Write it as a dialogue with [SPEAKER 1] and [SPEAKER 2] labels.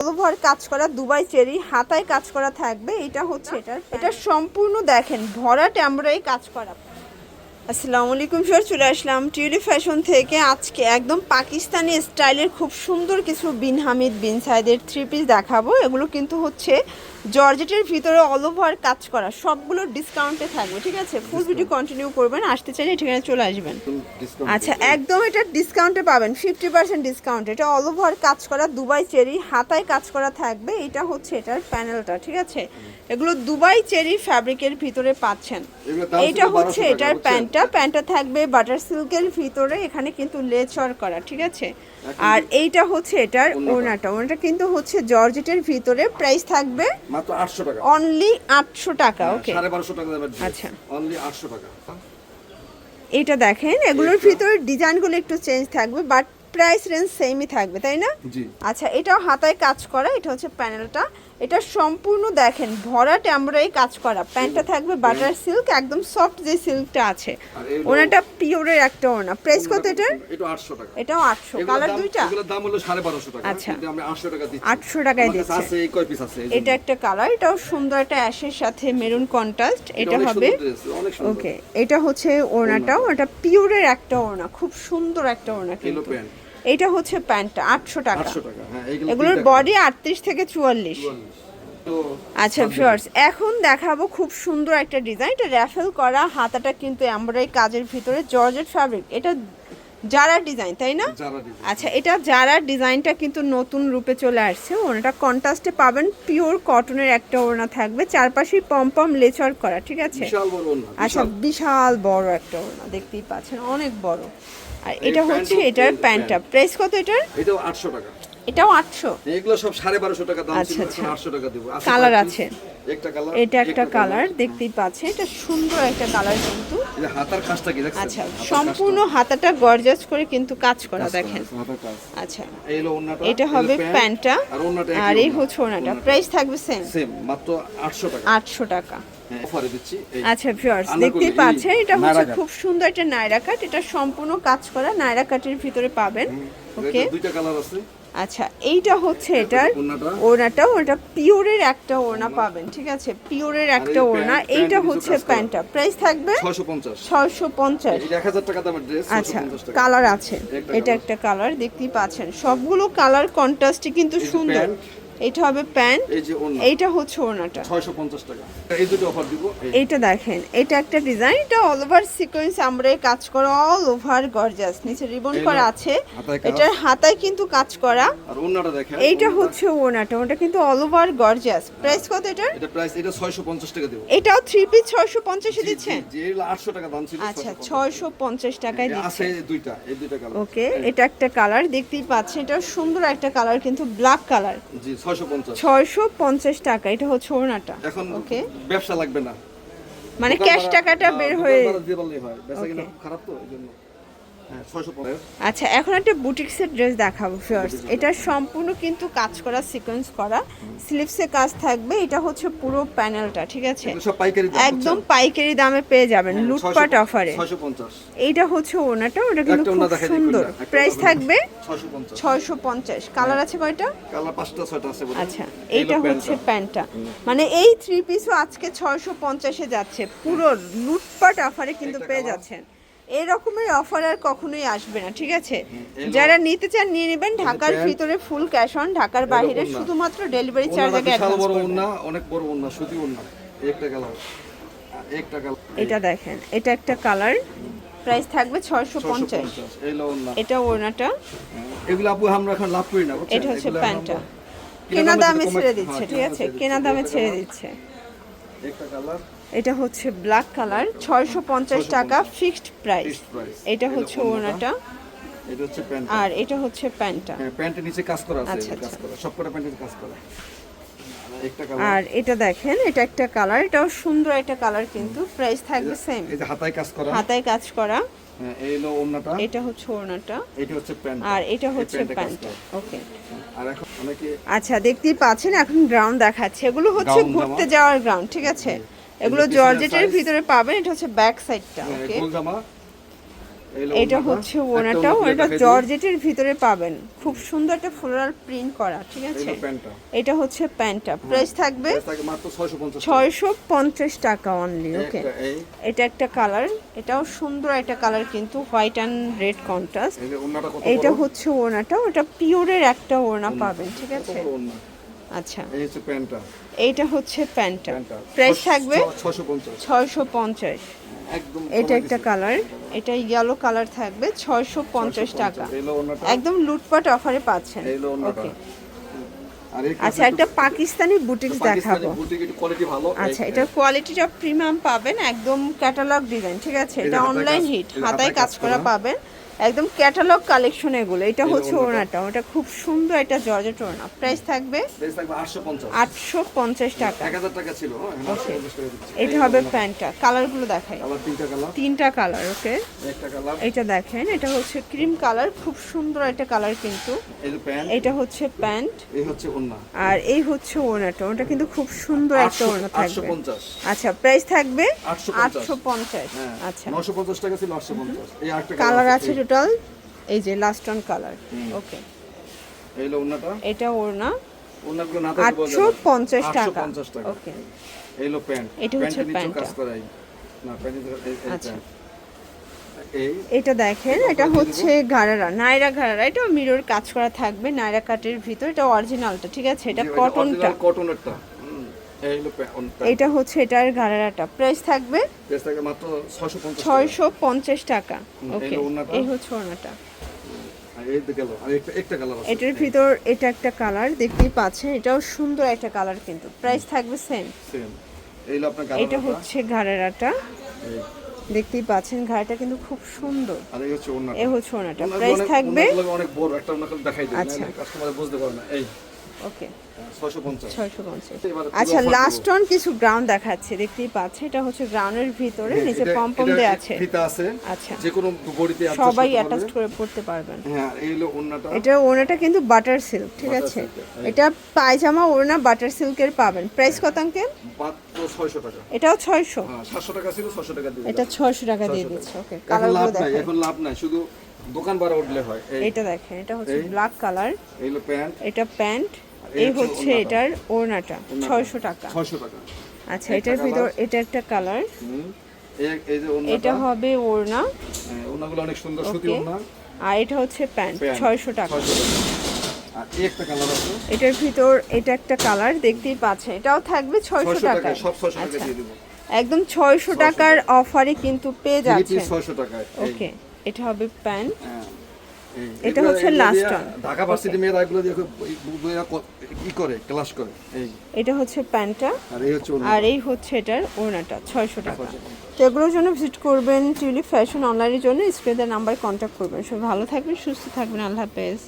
[SPEAKER 1] Over কাজ করা Dubai cherry হাতায় কাজ করা থাকবে এটা হচ্ছে এটা এটা সম্পূর্ণ দেখেন ভরাট আমরাই কাজ করা। আসসালামু আলাইকুম স্যার চলে আসলাম টিউলি ফ্যাশন থেকে। আজকে একদম পাকিস্তানি স্টাইলের খুব সুন্দর কিছু বিন হামিদ বিন সাইদের থ্রি পিস দেখাবো। এগুলো কিন্তু হচ্ছে জর্জেটের ভিতরে অল ওভার কাজ করা। সবগুলো ডিসকাউন্টে থাকবে ঠিক আছে? ফুল ভিডিও কন্টিনিউ করবেন আসতে চাইলে ঠিকানা চলে আসবেন। আচ্ছা একদম এটা ডিসকাউন্টে পাবেন ফিফটি পার্সেন্ট ডিসকাউন্ট এটা অল ওভার কাজ করা দুবাই চেরি হাতায় কাজ করা থাকবে। এটা হচ্ছে এটার প্যানেলটা ঠিক আছে? এগুলো দুবাই চেরি ফ্যাব্রিকের ভিতরে পাচ্ছেন। এইটা হচ্ছে এটার
[SPEAKER 2] বুঝছেন?
[SPEAKER 1] প্যান্টটা প্যান্টটা থাকবে বাটার সিল্কের ভিতরে এখানে কিন্তু লেচর করা ঠিক আছে? আর এইটা হচ্ছে এটার
[SPEAKER 2] ওনাটা
[SPEAKER 1] ওড়নাটা কিন্তু হচ্ছে জর্জেটের ভিতরে প্রাইস থাকবে
[SPEAKER 2] মাত্র আটশো টাকা।
[SPEAKER 1] অনলি আটশো টাকা ওকে।
[SPEAKER 2] সাড়ে বারোশো টাকা দামের
[SPEAKER 1] আচ্ছা।
[SPEAKER 2] অনলি আটশো টাকা।
[SPEAKER 1] এইটা দেখেন এগুলোর ভিতরে ডিজাইনগুলো একটু চেঞ্জ থাকবে বাট প্রাইস রেঞ্জ সেমই থাকবে তাই না?
[SPEAKER 2] জি।
[SPEAKER 1] আচ্ছা এটাও হাতায় কাজ করা এটা হচ্ছে প্যানেলটা। এটা সম্পূর্ণ দেখেন ভরাট এমব্রয়ডারি কাজ করা। প্যান্টটা থাকবে বাটার সিল্ক একদম সফট যে সিল্কটা আছে। ওনাটা পিওরের একটা ওনা। প্রাইস কত এটার?
[SPEAKER 2] এটা আটশো টাকা।
[SPEAKER 1] এটাও আটশো।
[SPEAKER 2] এগুলোর
[SPEAKER 1] কালার দুইটা?
[SPEAKER 2] এগুলোর দাম হলো সাড়ে বারোশো টাকা।
[SPEAKER 1] আচ্ছা।
[SPEAKER 2] আমরা আটশো টাকা দিচ্ছি।
[SPEAKER 1] 800 টাকায় দিচ্ছে।
[SPEAKER 2] আছে এই কয় পিস আছে
[SPEAKER 1] এটা একটা কালার এটাও সুন্দর একটা অ্যাশের সাথে মেরুন কন্ট্রাস্ট। এটা হবে ওকে এটা হচ্ছে ওনাটাও। এটা পিওরের একটা ওনা খুব সুন্দর একটা
[SPEAKER 2] ওনা
[SPEAKER 1] কিন্তু। এটা হচ্ছে প্যান্টটা আটশো টাকা।
[SPEAKER 2] হ্যাঁ
[SPEAKER 1] এগুলোর বডি আটত্রিশ থেকে চুয়াল্লিশ। আচ্ছা ভিউয়ার্স এখন দেখাবো খুব সুন্দর একটা ডিজাইন। এটা র্যাফেল করা হাতাটা কিন্তু এমব্রয়ডারি কাজের ভিতরে জর্জেট ফ্যাব্রিক এটা যারা ডিজাইন তাই না? আচ্ছা এটা যারা ডিজাইনটা কিন্তু নতুন রূপে চলে আসছে। ওনাটা কন্ট্রাস্টে পাবেন পিওর কটনের একটা ওড়না থাকবে। চারপাশেই পম পম লেচর করা ঠিক আছে? আচ্ছা
[SPEAKER 2] বিশাল।
[SPEAKER 1] বিশাল বড় একটা ওড়না দেখতেই পাচ্ছেন অনেক বড়। আর এটা হচ্ছে
[SPEAKER 2] এটা
[SPEAKER 1] এটার
[SPEAKER 2] প্যান্ট।
[SPEAKER 1] প্যান্টটা। প্রাইস কত এটার?
[SPEAKER 2] এটাও আটশো টাকা।
[SPEAKER 1] এটাও আটশো।
[SPEAKER 2] এগুলো সব সাড়ে বারোশো টাকা দাম
[SPEAKER 1] আচ্ছা,
[SPEAKER 2] ছিল
[SPEAKER 1] আচ্ছা।
[SPEAKER 2] এখন আটশো টাকা দিব।
[SPEAKER 1] কালার আছে।
[SPEAKER 2] একটা কালার
[SPEAKER 1] এটা একটা কালার দেখতেই পাচ্ছেন। এটা সুন্দর একটা কালার কিন্তু।
[SPEAKER 2] যে হাতার কাজটা কি দেখছেন?
[SPEAKER 1] আচ্ছা সম্পূর্ণ হাতাটা গর্জাস করে কিন্তু কাজ করা দেখেন। আচ্ছা।
[SPEAKER 2] এই হলো ওড়নাটা,
[SPEAKER 1] এটা হবে প্যান্টটা।
[SPEAKER 2] আর
[SPEAKER 1] এই হচ্ছে ওনাটা প্রাইস থাকবে সেম
[SPEAKER 2] সেম মাত্র আটশো টাকা।
[SPEAKER 1] আটশো টাকা।
[SPEAKER 2] হ্যাঁ।
[SPEAKER 1] আচ্ছা ভিউয়ার্স দেখতেই পাচ্ছেন এটা হচ্ছে খুব সুন্দর একটা নায়রা কাট এটা সম্পূর্ণ কাজ করা নায়রা কাটের ভিতরে পাবেন। ওকে
[SPEAKER 2] দুইটা কালার আছে।
[SPEAKER 1] আচ্ছা এইটা হচ্ছে এটার
[SPEAKER 2] ওড়নাটা।
[SPEAKER 1] ওটা পিওরের একটা ওড়না পাবেন ঠিক আছে? পিওরের একটা ওড়না। এইটা হচ্ছে প্যান্টটা। প্রাইস থাকবে
[SPEAKER 2] ছয়শো পঞ্চাশ।
[SPEAKER 1] ছয়শো পঞ্চাশ।
[SPEAKER 2] এটা এক হাজার টাকা দামের ড্রেস
[SPEAKER 1] আচ্ছা কালার আছে। এটা একটা কালার দেখতেই পাচ্ছেন। সবগুলো কালার কন্ট্রাস্টে কিন্তু সুন্দর। এটা হবে প্যান্ট
[SPEAKER 2] এই
[SPEAKER 1] এইটা হচ্ছে ওড়নাটা।
[SPEAKER 2] ছয়শো পঞ্চাশ টাকা। এই দুটো অফার দিব এই।
[SPEAKER 1] এইটা দেখেন এটা একটা ডিজাইন এটা অল ওভার সিকোয়েন্স আমরা কাজ করা অল ওভার গর্জাস নিচে রিবন করা আছে। এটার হাতায় কিন্তু কাজ করা।
[SPEAKER 2] আর ওড়নাটা দেখেন
[SPEAKER 1] এইটা
[SPEAKER 2] ওড়নাটা-
[SPEAKER 1] হচ্ছে ওনাটা ওটা কিন্তু অল ওভার গর্জাস প্রাইস কত এটার?
[SPEAKER 2] এটা প্রাইস এটা ছয়শো পঞ্চাশ টাকা দেবো।
[SPEAKER 1] এটাও থ্রি পিস ছয়শো পঞ্চাশে দিচ্ছেন?
[SPEAKER 2] যে এগুলো আটশো টাকা দাম ছিল
[SPEAKER 1] আচ্ছা
[SPEAKER 2] 650
[SPEAKER 1] ছয়শো পঞ্চাশ টাকায়
[SPEAKER 2] এই আছে
[SPEAKER 1] দিচ্ছে
[SPEAKER 2] দুইটা এই দুইটা কালার
[SPEAKER 1] ওকে এটা একটা কালার দেখতেই পাচ্ছেন এটা সুন্দর একটা কালার কিন্তু ব্ল্যাক কালার
[SPEAKER 2] জি ছয়শো পঞ্চাশ।
[SPEAKER 1] ছয়শো পঞ্চাশ টাকা এটা হচ্ছে ওড়নাটা।
[SPEAKER 2] এখন
[SPEAKER 1] ওকে।
[SPEAKER 2] ব্যবসা লাগবে না।
[SPEAKER 1] মানে ক্যাশ টাকাটা
[SPEAKER 2] হ্যাঁ,
[SPEAKER 1] বের হয়ে
[SPEAKER 2] খারাপ তো জন্য হ্যাঁ ছয়শো পঞ্চাশ
[SPEAKER 1] আচ্ছা এখন একটা বুটিক্সের ড্রেস দেখাবো ফার্স্ট এটা সম্পূর্ণ কিন্তু কাজ করা সিকোয়েন্স করা। স্লিভসে কাজ থাকবে। এটা হচ্ছে পুরো প্যানেলটা ঠিক আছে? একদম পাইকারি দামে পেয়ে যাবেন
[SPEAKER 2] হ্যাঁ,
[SPEAKER 1] লুটপাট অফারে
[SPEAKER 2] 650
[SPEAKER 1] এইটা হচ্ছে ওনাটা ওটা কিন্তু খুব সুন্দর। প্রাইস থাকবে
[SPEAKER 2] 650
[SPEAKER 1] ছয়শো পঞ্চাশ। কালার আছে কয়টা?
[SPEAKER 2] ছয়টা আছে বোধহয়।
[SPEAKER 1] আচ্ছা এইটা হচ্ছে
[SPEAKER 2] প্যান্টটা।
[SPEAKER 1] প্যান্টটা মানে এই থ্রি পিসও আজকে ছয়শো পঞ্চাশে যাচ্ছে। পুরো লুটপাট অফারে কিন্তু পেয়ে যাচ্ছেন। এই রকমের অফার আর কখনোই আসবে না ঠিক আছে? যারা নিতে চান নিয়ে নেবেন ঢাকার ভিতরে ফুল ক্যাশ অন ঢাকার বাইরে শুধুমাত্র ডেলিভারি চার্জ আগে অ্যাডভান্স
[SPEAKER 2] বড়
[SPEAKER 1] করবেন।
[SPEAKER 2] অনেক বড় ওড়না, সুতি। এই একটা কালার একটা কালার
[SPEAKER 1] এটা দেখেন এটা একটা কালার প্রাইস থাকবে ছয়শো পঞ্চাশ।
[SPEAKER 2] 650 এই ওড়না।
[SPEAKER 1] এটা ওড়নাটা।
[SPEAKER 2] এগুলো আপু আমরা এখন লাভ করি না?
[SPEAKER 1] এটা হচ্ছে প্যান্টটা। কেনা দামে ছেড়ে
[SPEAKER 2] হ্যাঁ,
[SPEAKER 1] দিচ্ছে ঠিক আছে? কেনা দামে ছেড়ে দিচ্ছে।
[SPEAKER 2] একটা কালার
[SPEAKER 1] এটা হচ্ছে ব্ল্যাক কালার ছয়শো পঞ্চাশ টাকা ফিক্সড প্রাইস এটা হচ্ছে
[SPEAKER 2] প্যান্ট
[SPEAKER 1] আর এটা হচ্ছে প্যান্টটা।
[SPEAKER 2] হ্যাঁ প্যান্টের নিচে কাজ করা আছে
[SPEAKER 1] আচ্ছা,
[SPEAKER 2] কাজ
[SPEAKER 1] আচ্ছা।
[SPEAKER 2] করা। সব কটা প্যান্টের কাজ করা। আর
[SPEAKER 1] এটা দেখেন এটা একটা কালার এটাও সুন্দর একটা কালার কিন্তু। প্রাইস থাকবে সেম
[SPEAKER 2] এই যে হাতায় কাজ করা।
[SPEAKER 1] হাতায় কাজ করা।
[SPEAKER 2] হ্যাঁ, ওড়নাটা।
[SPEAKER 1] এটা হচ্ছে ওড়নাটা।
[SPEAKER 2] এটা হচ্ছে প্যান্ট
[SPEAKER 1] আর এটা হচ্ছে
[SPEAKER 2] প্যান্টে।
[SPEAKER 1] ওকে।
[SPEAKER 2] আর এখন অনেকে
[SPEAKER 1] আচ্ছা দেখতেই পাচ্ছেন এখন গ্রাউন্ড দেখাচ্ছে। এগুলো হচ্ছে ঘুরতে যাওয়ার গ্রাউন্ড ঠিক আছে? এগুলো জর্জেটের ভিতরে পাবেন এটা হচ্ছে ব্যাক সাইডটা ওকে এটা হচ্ছে ওনাটাও এটা জর্জেটের ভিতরে পাবেন। খুব সুন্দর একটা ফ্লোরাল প্রিন্ট করা ঠিক আছে? এটা হচ্ছে প্যান্টটা প্রাইস থাকবে
[SPEAKER 2] মাত্র 650
[SPEAKER 1] ছয়শো পঞ্চাশ টাকা অনলি ওকে এটা একটা কালার এটাও সুন্দর একটা কালার কিন্তু হোয়াইট অ্যান্ড রেড কন্ট্রাস্ট
[SPEAKER 2] বড়?
[SPEAKER 1] হচ্ছে ওড়নাটা ওটা পিওরের একটা ওনা পাবেন ঠিক আছে? আচ্ছা।
[SPEAKER 2] এই হচ্ছে প্যান্টটা।
[SPEAKER 1] এইটা হচ্ছে প্যান্টটা। প্রাইস থাকবে
[SPEAKER 2] 650
[SPEAKER 1] ছয়শো পঞ্চাশ।
[SPEAKER 2] একদম
[SPEAKER 1] এটা একটা কালার। এটা ইয়েলো কালার থাকবে ছয়শো পঞ্চাশ টাকা। একদম লুটপাট অফারে পাচ্ছেন। ওকে আচ্ছা একটা পাকিস্তানি বুটিক্স দেখাবো। আচ্ছা এটার কোয়ালিটিটা প্রিমিয়াম পাবেন একদম ক্যাটালগ ডিজাইন ঠিক আছে? এটা অনলাইন হিট হাতায় কাজ করা। পাবেন। একদম ক্যাটালগ কালেকশন এগুলো। এটা হচ্ছে।
[SPEAKER 2] ওড়নাটা।
[SPEAKER 1] ওটা খুব সুন্দর একটা জর্জেট ওড়না। প্রাইস থাকবে
[SPEAKER 2] প্রাইস থাকবে 850
[SPEAKER 1] আটশো পঞ্চাশ টাকা।
[SPEAKER 2] 1000 টাকা ছিল হ্যাঁ, এখন 850 টাকা দিচ্ছি।
[SPEAKER 1] এটা হবে। প্যান্টটা। কালারগুলো দেখাই।
[SPEAKER 2] তিনটা কালার
[SPEAKER 1] ওকে এটা দেখেন এটা হচ্ছে ক্রিম কালার খুব সুন্দর একটা কালার কিন্তু। এটা হচ্ছে প্যান্ট আর এই হচ্ছে ওড়নাটা। ওটা কিন্তু খুব সুন্দর একটা ওড়না থাকবে। আচ্ছা প্রাইস থাকবে
[SPEAKER 2] 850
[SPEAKER 1] আটশো পঞ্চাশ।
[SPEAKER 2] হ্যাঁ
[SPEAKER 1] আচ্ছা।
[SPEAKER 2] 950 টাকা ছিল 850 এই আরেকটা
[SPEAKER 1] কালার আছে টোটাল এই যে লাস্ট অন কালার ওকে এটা ওড়না। আটশো পঞ্চাশ টাকা।
[SPEAKER 2] 850 টাকা।
[SPEAKER 1] ওকে
[SPEAKER 2] এই হলো প্যান্ট।
[SPEAKER 1] এটা হচ্ছে।
[SPEAKER 2] কাজ করাই। না
[SPEAKER 1] আচ্ছা। এটা দেখেন এটা হচ্ছে ঘাড়ারা। নাইরা ঘাড়ারা। এটা মিরর কাজ করা থাকবে নাইরা কাটের ভিতর। এটা অরিজিনালটা ঠিক আছে? এটা কটনটা
[SPEAKER 2] কটনেরটা প্যান্ট
[SPEAKER 1] এটা হচ্ছে এটার ঘাড়ারাটা প্রাইস থাকবে
[SPEAKER 2] প্রাইস থাকে মাত্র 650 টাকা।
[SPEAKER 1] ওকে
[SPEAKER 2] এই
[SPEAKER 1] হচ্ছে ওড়নাটা।
[SPEAKER 2] আর এই তো আর একটা একটা কালার আছে।
[SPEAKER 1] এটার ভিতর এটা একটা কালার দেখতেই পাচ্ছেন এটাও সুন্দর একটা কালার কিন্তু। প্রাইস থাকবে সেম এটা হচ্ছে ঘাড়ারাটা দেখতেই পাচ্ছেন ঘাড়টা কিন্তু খুব সুন্দর।
[SPEAKER 2] আর এই হচ্ছে
[SPEAKER 1] ওনাটা প্রাইস থাকবে
[SPEAKER 2] অনেক বড় একটা ওড়না দেখাই দিই
[SPEAKER 1] আচ্ছা।
[SPEAKER 2] কাস্টমার বুঝতে পারে না। এই।
[SPEAKER 1] ওকে। আচ্ছা লাস্ট অন কিছু গ্রাউন্ড দেখাচ্ছে দেখতেই পাচ্ছে। এটা হচ্ছে গ্রাউন্ডের ভিতরে
[SPEAKER 2] হ্যাঁ,
[SPEAKER 1] নিচে পম্পম
[SPEAKER 2] এটা
[SPEAKER 1] আছে।
[SPEAKER 2] ফিতা আছে।
[SPEAKER 1] আচ্ছা।
[SPEAKER 2] যে কোনো বডিতে
[SPEAKER 1] সবাই অ্যাটাচ করে পড়তে পারবেন।
[SPEAKER 2] হ্যাঁ এই হলো ওড়নাটা।
[SPEAKER 1] এটা ওনাটা কিন্তু বাটার সিল্ক ঠিক আছে? এটা পায়জামা ওড়না বাটার সিল্কের পাবেন। প্রাইস কত অঙ্কেল
[SPEAKER 2] মাত্র 600 টাকা।
[SPEAKER 1] এটাও ছয়শো?
[SPEAKER 2] হ্যাঁ 700 টাকা ছিল 600 টাকা দিয়ে
[SPEAKER 1] এটা
[SPEAKER 2] দিলাম।
[SPEAKER 1] ছয়শো টাকা দিয়ে
[SPEAKER 2] 600
[SPEAKER 1] দিচ্ছে ওকে কালারগুলো
[SPEAKER 2] লাভ নাই
[SPEAKER 1] দেখেন।
[SPEAKER 2] এখন লাভ নাই শুধু দোকান ভাড়া উঠলে হয়।
[SPEAKER 1] এটা দেখেন এটা হচ্ছে ব্ল্যাক কালার
[SPEAKER 2] এই হলো প্যান্ট
[SPEAKER 1] এটা প্যান্ট
[SPEAKER 2] এই হচ্ছে
[SPEAKER 1] এটার ওড়নাটা। ছয়শো টাকা।
[SPEAKER 2] 600 টাকা।
[SPEAKER 1] আচ্ছা এটার ভিতর এটা একটা কালার। এটা হবে ওড়না।
[SPEAKER 2] হ্যাঁ, ওড়নাগুলো অনেক সুন্দর সুতি ওড়না।
[SPEAKER 1] আর এটা হচ্ছে প্যান্ট ছয়শো টাকা।
[SPEAKER 2] 600 টাকা। আর এই একটা কালার আছে।
[SPEAKER 1] এটার ভিতর এটা একটা কালার দেখতেই পাচ্ছেন। এটাও থাকবে ছয়শো
[SPEAKER 2] 600 টাকা
[SPEAKER 1] টাকা
[SPEAKER 2] সব 600 টাকা
[SPEAKER 1] আচ্ছা।
[SPEAKER 2] দিয়ে দেব।
[SPEAKER 1] একদম ছয়শো টাকার অফারে কিন্তু পেয়ে
[SPEAKER 2] যাচ্ছে
[SPEAKER 1] যাচ্ছেন।
[SPEAKER 2] পিস 600 টাকায়
[SPEAKER 1] ওকে এটা হবে প্যান্ট।
[SPEAKER 2] হ্যাঁ,
[SPEAKER 1] এটা হচ্ছে লাস্ট
[SPEAKER 2] ঢাকা ভার্সিটি মেয়েরা এগুলো দিয়ে কি করে ক্লাস করে। এই।
[SPEAKER 1] এটা হচ্ছে প্যান্টটা।
[SPEAKER 2] আর এই হচ্ছে
[SPEAKER 1] আর এই হচ্ছে এটার ওড়নাটা ছয়শো টাকা। তো এগুলোর জন্য ভিজিট করবেন টিউলিপ ফ্যাশন অনলাইনের জন্য। স্ক্রিনের নাম্বার কন্ট্যাক্ট করবেন। সবাই ভালো থাকবেন সুস্থ থাকবেন। আল্লাহ হাফেজ।